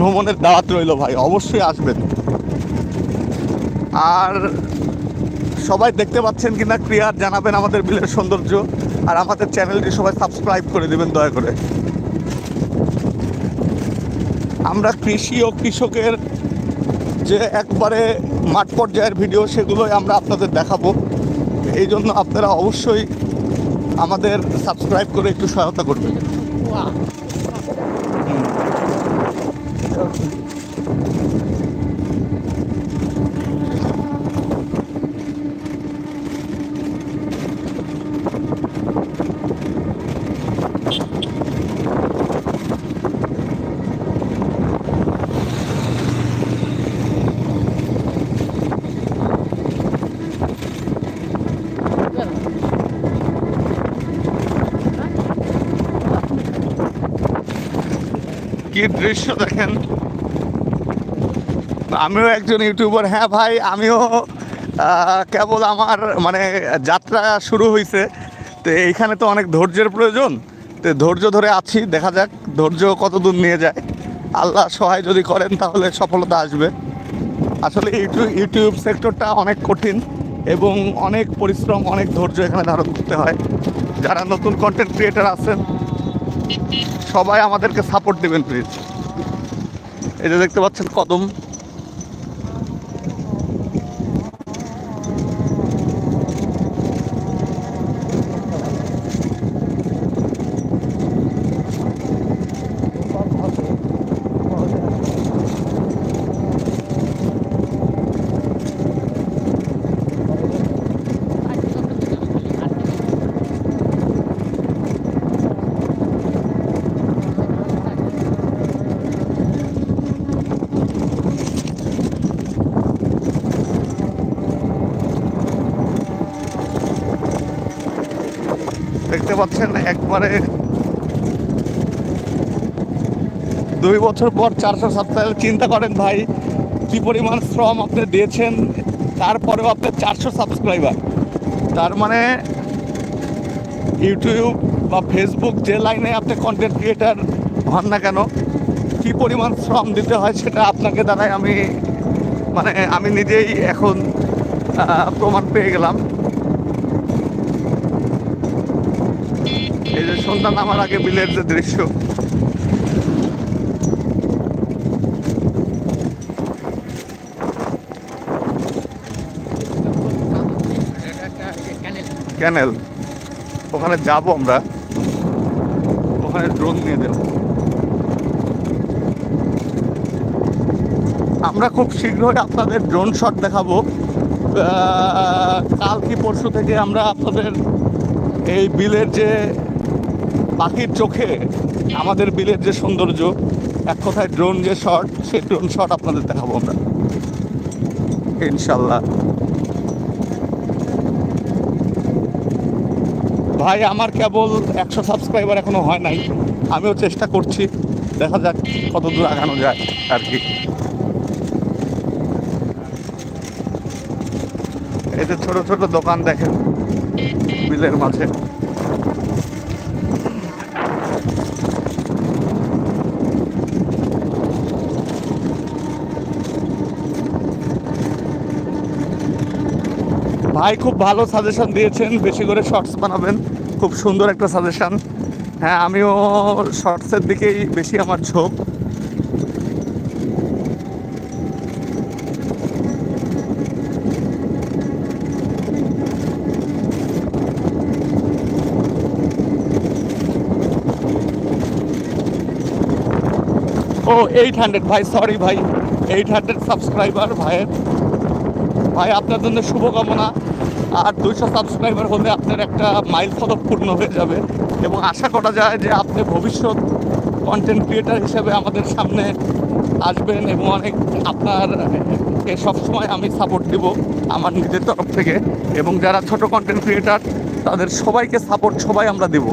ভ্রমণের দাওয়াত রইল ভাই, অবশ্যই আসবেন। আর সবাই দেখতে পাচ্ছেন কি না ক্লিয়ার জানাবেন আমাদের বিলের সৌন্দর্য, আর আমাদের চ্যানেলটি সবাই সাবস্ক্রাইব করে দেবেন দয়া করে। আমরা কৃষি ও কৃষকের যে একবারে মাঠ পর্যায়ের ভিডিও, সেগুলোই আমরা আপনাদের দেখাবো। এই জন্য আপনারা অবশ্যই আমাদের সাবস্ক্রাইব করে একটু সহায়তা করবেন। কি দৃশ্য দেখেন? আমিও একজন ইউটিউবার হ্যাঁ ভাই, আমিও কেবল আমার মানে যাত্রা শুরু হয়েছে তো এইখানে তো অনেক ধৈর্যের প্রয়োজন। তো ধৈর্য ধরে আছি, দেখা যাক ধৈর্য কত দূর নিয়ে যায়। আল্লাহ সহায় যদি করেন, তাহলে সফলতা আসবে। আসলে ইউটিউব ইউটিউব সেক্টরটা অনেক কঠিন এবং অনেক পরিশ্রম, অনেক ধৈর্য এখানে ধারণ করতে হয়। যারা নতুন কন্টেন্ট ক্রিয়েটার আছেন সবাই আমাদেরকে সাপোর্ট দেবেন প্লিজ এটা দেখতে পাচ্ছেন কদম দেখতে পাচ্ছেন একবারে। দুই বছর পর চারশো সাবস্ক্রাইবার চিন্তা করেন ভাই, কি পরিমাণ শ্রম আপনি দিয়েছেন, তারপরেও আপনার চারশো সাবস্ক্রাইবার। তার মানে ইউটিউব বা ফেসবুক যে লাইনে আপনি কন্টেন্ট ক্রিয়েটার হন না কেন, কি পরিমাণ শ্রম দিতে হয় সেটা আপনাকে দ্বারাই আমি মানে আমি নিজেই এখন প্রমাণ পেয়ে গেলাম। সন্ধ্যা নামার আগে বিলের যে দৃশ্য। ক্যানেল। ওখানে যাব আমরা। ওখানে ড্রোন নিয়ে যাব। আমরা খুব শীঘ্রই আপনাদের ড্রোন শট দেখাবো। কাল কি পরশু থেকে আমরা আপনাদের এই বিলের যে পাখির চোখে আমাদের বিলের যে সৌন্দর্য, এক কথায় ড্রোন যে শট সেই ড্রোন শট আপনাদের দেখাবো আমরা। ইনশাল্লাহ। ভাই, আমার কেবল একশো সাবস্ক্রাইবার এখনও হয় নাই। আমিও চেষ্টা করছি, দেখা যাক কত দূর আগানো যায় আর কি। এতে ছোট ছোট দোকান দেখেন, বিলের মাঝে। ভাই খুব ভালো সাজেশন দিয়েছেন, বেশি করে শর্টস বানাবেন। খুব সুন্দর একটা সাজেশান হ্যাঁ আমিও শর্টসের দিকেই বেশি আমার ঝোঁক। ও এইট হান্ড্রেড ভাই সরি ভাই। এইট হান্ড্রেড সাবস্ক্রাইবার ভাইয়ের। ভাই, আপনার জন্য শুভকামনা। আর দুইশো সাবস্ক্রাইবার হলে আপনার একটা মাইল ফলক পূর্ণ হয়ে যাবে। এবং আশা করা যায় যে আপনি ভবিষ্যৎ কন্টেন্ট ক্রিয়েটার হিসেবে আমাদের সামনে আসবেন এবং অনেক আপনার সবসময় আমি সাপোর্ট দিব আমার নিজের তরফ থেকে। এবং যারা ছোট কন্টেন্ট ক্রিয়েটার তাদের সবাইকে সাপোর্ট সবাই আমরা দেব।